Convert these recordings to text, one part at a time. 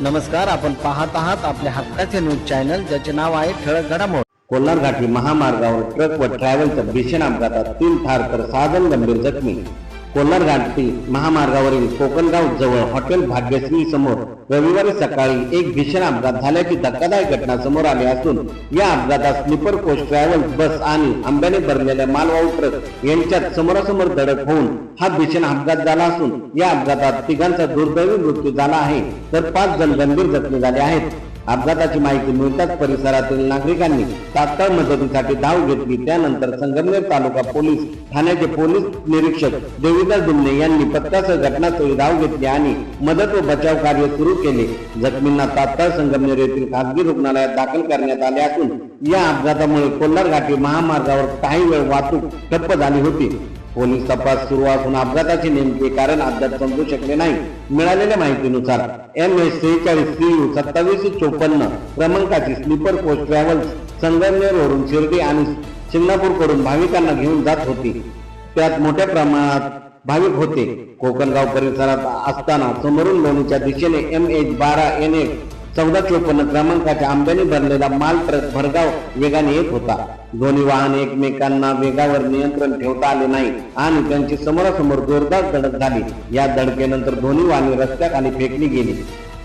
नमस्कार आपण पाहत आहात आपल्या हक्काचे न्यूज चॅनल ज्याचे नाव आहे ठळक घडामोड. कोल्हार घाटी महामार्गावर ट्रक व ट्रॅव्हलच्या भीषण अपघातात तीन ठार तर सहा जण गंभीर जखमी. कोल्हार घाटी महामार्गावरील कोकणगाव जवळ हॉटेल भाग्यश्री समोर रविवारी सकाळी एक भीषण अपघात झाल्याची धक्कादायक घटना समोर आली असून या अपघातात स्लीपर कोच ट्रॅव्हल्स बस आणि आंब्याने भरलेल्या मालवाहू ट्रक यांच्यात समोरासमोर धडक होऊन हा भीषण अपघात झाला असून या अपघातात तिघांचा दुर्दैवी मृत्यू झाला आहे. तर पाच जण गंभीर जखमी झाले आहेत. अपघाताची माहिती मिळताच परिसरातील नागरिकांनी तात्काळ मदतीसाठी धाव घेतली. त्यानंतर संगमनेर तालुका पोलीस ठाण्याचे पोलीस निरीक्षक देविदास दुमने यांनी पत्त्यासह घटनास्थळी धाव घेतली आणि मदत व बचाव कार्य सुरू केले. जखमींना तात्काळ संगमनेर येथील खासगी रुग्णालयात दाखल करण्यात आले असून या अपघातामुळे कोल्हार घाटी महामार्गावर काही वेळ वाहतूक ठप्प झाली होती. पोलीस तपास सुरू असून अपघाताचे नेमके कारण अद्याप समजू शकले नाही. मिळालेल्या माहितीनुसार एम एस सेहेचाळीस सी यू सत्तावीस चोपन्न क्रमांकाची स्लीपर कोच ट्रॅव्हल्स संगमनेरवरून शिर्डी आणि शिंगणापूरकडून भाविकांना घेऊन जात होती. त्यात मोठ्या प्रमाणात भाविक होते. कोकणगाव परिसरात असताना समोरून लोणीच्या दिशेने एम एच बारा एन एक चौदा चोपन्न क्रमांकाच्या आंब्याने भरलेला माल ट्रक भरगाव वेगाने येत होता. दोन्ही वाहन एकमेकांना वेगावर नियंत्रण ठेवता आले नाही आणि त्यांची समोरासमोर जोरदार धडक झाली. या धडकेनंतर दोन्ही वाहने रस्त्याखाली फेकली गेली.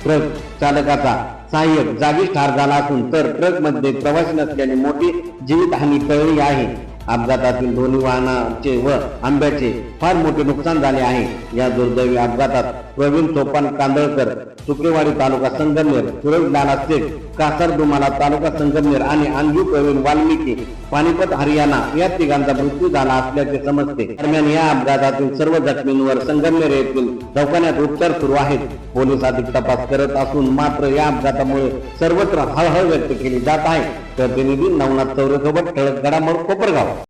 ट्रक चालकाचा सहाय्यक जागीच ठार झाला असून तर ट्रकमध्ये प्रवासी नसल्याने मोठी जीवितहानी टळली आहे. अपघातातील दोन्ही वाहनाचे व आंब्याचे फार मोठे नुकसान झाले आहे. या दुर्दैवी अपघातात प्रवीण सोपान कांदळकर सुकेवाडी तालुका संगमनेर सुरेश लाला कासर दुमाला तालुका संगमनेर आणि अंजू प्रवीण वाल्मिकी पानिपत हरियाणा या तिघांचा मृत्यू झाला असल्याचे समजते. दरम्यान या अपघातातील सर्व जखमींवर संगमनेर येथील दवाखान्यात उपचार सुरू आहेत. पोलीस अधिक तपास करत असून मात्र या अपघातामुळे सर्वत्र हळहळ व्यक्त केली जात आहे. प्रतिनिधी नवनाथ चौरेसोबत ठळक घडामोड कोपरगाव.